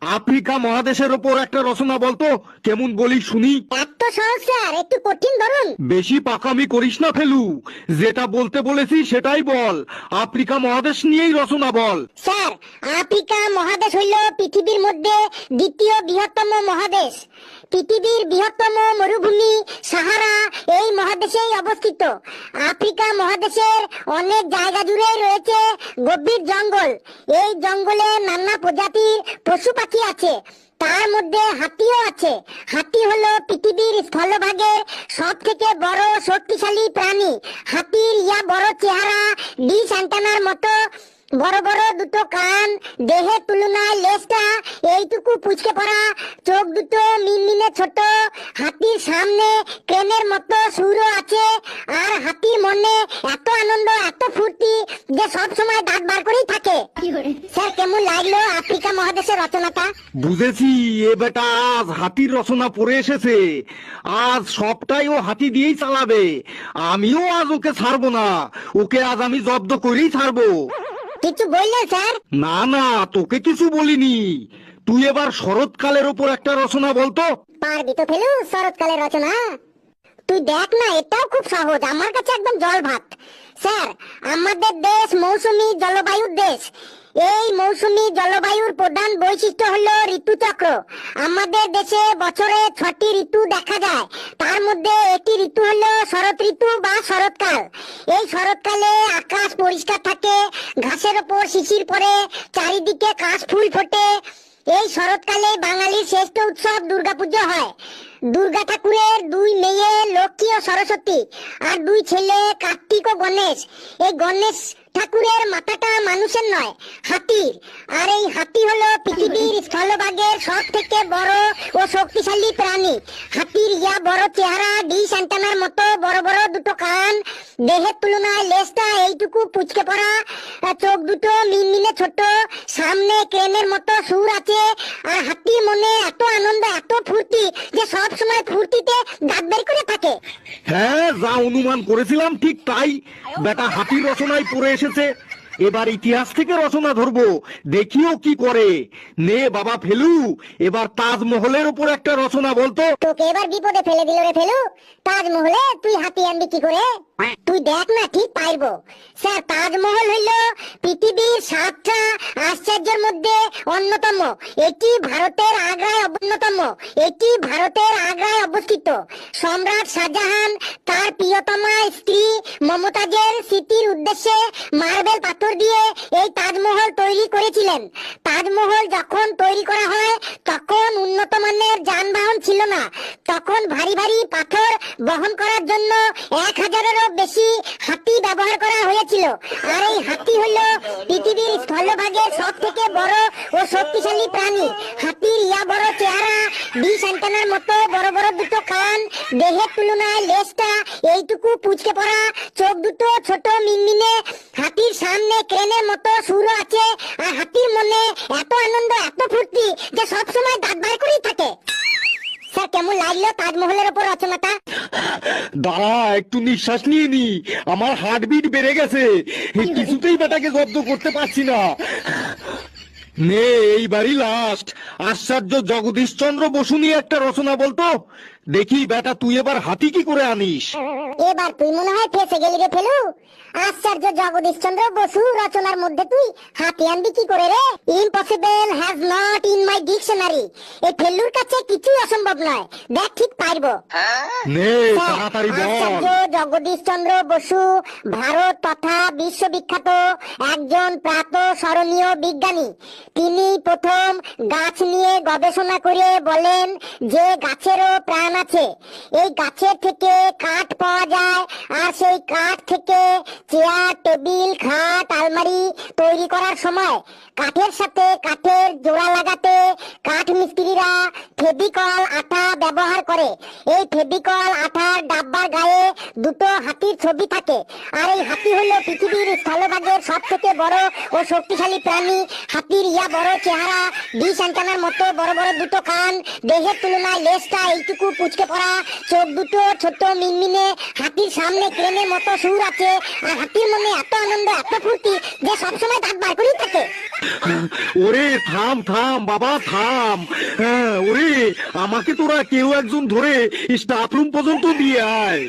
Africa মহাদেশের ওপর একটা রচনা বলতো কেমন বলি শুনি? এত সহজ স্যার একটু কঠিন ধরুন। বেশি পাকামি করিস না ফেলু। যেটা বলতে বলেছি সেটাই বল। আফ্রিকা মহাদেশ নিয়েই রচনা বল। স্যার আফ্রিকা মহাদেশ হইল পৃথিবীর মধ্যে দ্বিতীয় বৃহত্তম মহাদেশ। পৃথিবীর বৃহত্তম মরুভূমি সাহারা এই মহাদেশেই অবস্থিত। আফ্রিকা মহাদেশের অনেক জায়গা জুড়ে রয়েছে গভীর জঙ্গল। এই জঙ্গলে নানা প্রজাতির পশু পাখি আছে। তার মধ্যে হাতিও আছে। হাতি হলো পৃথিবীর স্থলভাগের সব থেকে বড় শক্তিশালী প্রাণী। হাতির ইয়া বড় চেহারা, ডিশ অ্যান্টেনার মতো বড় বড় দুটো কান দেহের তুলনায় লেজটা এইটুকু পুচকে পড়া চোখ দুটো মিনমিনে ছোট হাতির সামনে ক্রেনের মতো সুরও আছে আর হাতির মনে এত আনন্দ এত ফুর্তি যে সব সময় দাঁত বার করেই থাকে। স্যার কেমন লাগল আফ্রিকা মহাদেশের রচনাটা? বুঝেছি এ বেটা আজ হাতির রচনা পড়ে এসেছে। আজ সবটাই ও হাতি দিয়েই চালাবে। আমিও আজ ওকে ছাড়বো না ওকে আজ আমি জব্দ করেই ছাড়বো। কিছু বললেন স্যার? না না তোকে কিছু বলিনি। তুই এবার শরৎকালের ওপর একটা রচনা বলতো পারবি তো ফেলু শরৎকালের রচনা। তুই দেখ না এটাও খুব সহজ আমার কাছে একদম জল ভাত স্যার আমাদের দেশ মৌসুমী জলবায়ুর দেশ। এই মৌসুমী জলবায়ুর প্রধান বৈশিষ্ট্য হলো ঋতুচক্র। আমাদের দেশে বছরে ছটি ঋতু দেখা যায়। তার মধ্যে একটি ঋতু হলো শরৎ ঋতু বা শরৎকাল। এই শরৎকালে আকাশ পরিষ্কার থাকে, ঘাসের ওপর শিশির পড়ে, চারিদিকে কাশ ফুল ফোটে। এই শরৎকালে বাঙালির শ্রেষ্ঠ উৎসব দুর্গাপুজো হয়। দুর্গা ঠাকুরের দুই মেয়ে লক্ষ্মী ও সরস্বতী আর দুই ছেলে কার্তিক ও গণেশ। এই গণেশ ঠাকুরের মাথাটা মানুষের নয়, হাতির। আর এই হাতি হলো পৃথিবীর স্থলভাগের সব থেকে বড় ও শক্তিশালী প্রাণী। হাতির ইয়া বড় চেহারা ডিশ অ্যান্টেনার মতো বড় বড় দুটো কান দেহের তুলনায় লেজটা এইটুকু পুচকে পড়া চোখ দুটো মিনমিনে ছোট সামনে ক্রেনের মতো সুর আছে আর হাতির মনে এত আনন্দ এত ফুর্তি যে সব সময় ফুর্তিতে দাঁত বের করে থাকে। হ্যাঁ যা অনুমান করেছিলাম ঠিক তাই। বেটা হাতির রচনায় পড়ে এসেছে। এবার ইতিহাস থেকে রচনা ধরবো। দেখিও কি করে। নে বাবা ফেলু এবার তাজমহলের উপর একটা রচনা বলতো। তোকে এবার বিপদে ফেলে দিল রে ফেলু। তাজমহলে তুই হাতি আনবি কি করে? তুই দেখ না, ঠিক পারব। স্যার, তাজমহল হইল পৃথিবীর সাতটা আশ্চর্যের মধ্যে অন্যতম। এটি ভারতের আগ্রায় অন্যতম এটি ভারতের আগ্রায় অবস্থিত। সম্রাট শাহজাহান তার প্রিয়তমা স্ত্রী মমতাজের স্মৃতির উদ্দেশ্যে মার্বেল পাথর দিয়ে এই তাজমহল তৈরি করেছিলেন। তাজমহল যখন তৈরি করা হয়, তখন উন্নত মানের যানবাহন ছিল না। তখন ভারী ভারী পাথর বহন করার জন্য এক হাজারেরও বেশি হাতি ব্যবহার করা হয়েছিল। আর এই হাতি হলো পৃথিবীর স্থলভাগের সব থেকে বড় ও শক্তিশালী প্রাণী। হাতির ইয়া বড় চেহারা ডিশ অ্যান্টেনার মতো বড় বড় দুটো কান, দেহের তুলনায় লেজটা এইটুকু পুচকে পড়া, চোখ দুটো ছোট মিনমিনে, হাতির সামনে ক্রেনের মতো সুর আছে, আর হাতির মনে এত আনন্দ, এত ফুর্তি যে সব সময় দাঁত বার করেই থাকে। স্যার, কেমন লাগল তাজমহলের ওপর রচনাটা? দাঁড়া একটু নিঃশ্বাস নিয়ে নি। আমার হার্টবিট বেড়ে গেছে। কিছুতেই বেটাকে জব্দ করতে পারছি না। নে এইবারই লাস্ট আশ্চর্য জগদীশচন্দ্র বসু নিয়ে একটা রচনা বলতো? দেখি বেটা তুই এবার হাতি কি করে আনিস? এবার তুই মনে হয় ফেসে গেলি রে ফেলু। আশ্চর্য জগদীশ চন্দ্র বসু রচনার মধ্যে তুই হাতি আনবি কি করে রে? Impossible has not in my dictionary এই ফেলুর কাছে কিছুই অসম্ভব নয়। দেখ ঠিক পারব। নে তাড়াতাড়ি বল। আচার্য জগদীশ চন্দ্র বসু ভারত তথা বিশ্ববিখ্যাত একজন প্রাত স্মরণীয় বিজ্ঞানী। তিনি প্রথম গাছ নিয়ে গবেষণা করে বলেন যে গাছেরও প্রাণ আছে। এই গাছের থেকে কাঠ পাওয়া যায়, আর সেই কাঠ থেকে চেয়ার, টেবিল, খাট, আলমারি তৈরি করার সময় কাঠের সাথে কাঠের জোড়া লাগাতে কাঠ মিস্ত্রিরা ফেবিকল আটা ব্যবহার করে। এই ফেবিকল গায়ে দুটো হাতির ছবি থাকে। আর এই হাতি হলো পৃথিবীর স্থলভাগের সব থেকে বড় ও শক্তিশালী প্রাণী। হাতির ইয়া বড় চেহারা, বিষ অ্যান্টানার মতো বড় বড় দুটো কান, দেহের তুলনায় লেজটা এইটুকু পুচকে পড়া, চোখ দুটো ছোট মিনমিনে, হাতির সামনে ক্রেনের মতো সুর আছে, আর হাতির মনে এত আনন্দ, এত ফুর্তি যে সবসময় দাঁত বার করেই থাকে। ওরে থাম থাম, বাবা, থাম। হ্যাঁ ওরে, আমাকে তোরা কেউ একজন ধরে স্টাফ রুম পর্যন্ত দিয়ে আয়।